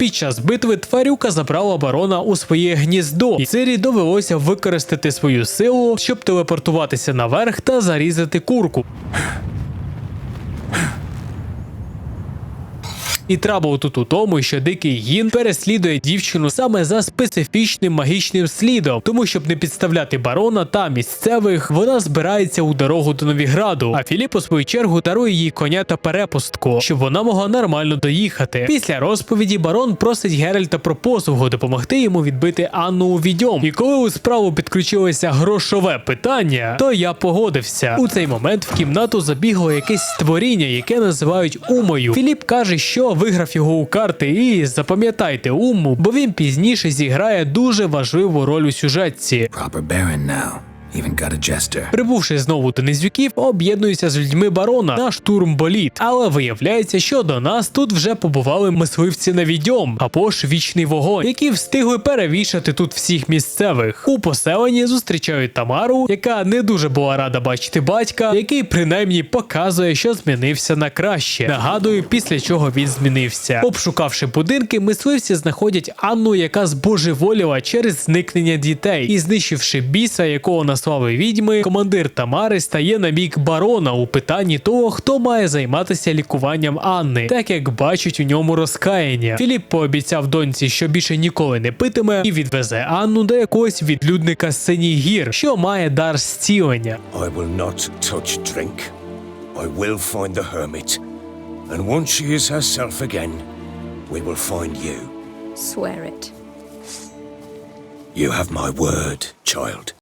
Під час битви тварюка забрала барона у своє гніздо, і Цирі довелося використати свою силу, щоб телепортуватися наверх та зарізати курку. І трабл тут у тому, що дикий гін переслідує дівчину саме за специфічним магічним слідом, тому щоб не підставляти барона та місцевих, вона збирається у дорогу до Новіграду. А Філіп, у свою чергу, дарує їй коня та перепустку, щоб вона могла нормально доїхати. Після розповіді барон просить Геральта про послугу допомогти йому відбити Анну у відьом. І коли у справу підключилося грошове питання, то я погодився. У цей момент в кімнату забігло якесь створіння, яке називають Умою. Філіп каже, що виграв його у карти, і запам'ятайте Уму, бо він пізніше зіграє дуже важливу роль у сюжетці. Proper baron now. Прибувши знову до Низюків, об'єднуються з людьми барона на штурм боліт. Але виявляється, що до нас тут вже побували мисливці на відьом або ж вічний вогонь, які встигли перевішати тут всіх місцевих. У поселенні зустрічають Тамару, яка не дуже була рада бачити батька, який принаймні показує, що змінився на краще. Нагадую, після чого він змінився. Обшукавши будинки, мисливці знаходять Анну, яка збожеволіла через зникнення дітей, і знищивши біса, якого наслали відьми, командир Тамари стає на бік барона у питанні того, хто має займатися лікуванням Анни, так як бачить у ньому розкаяння. Філіп пообіцяв доньці, що більше ніколи не питиме, і відвезе Анну до якогось відлюдника з синіх гір, що має дар зцілення. I will not touch drink. I will find the hermit. And once she is herself again, we will find you. Swear it. You have my word, child.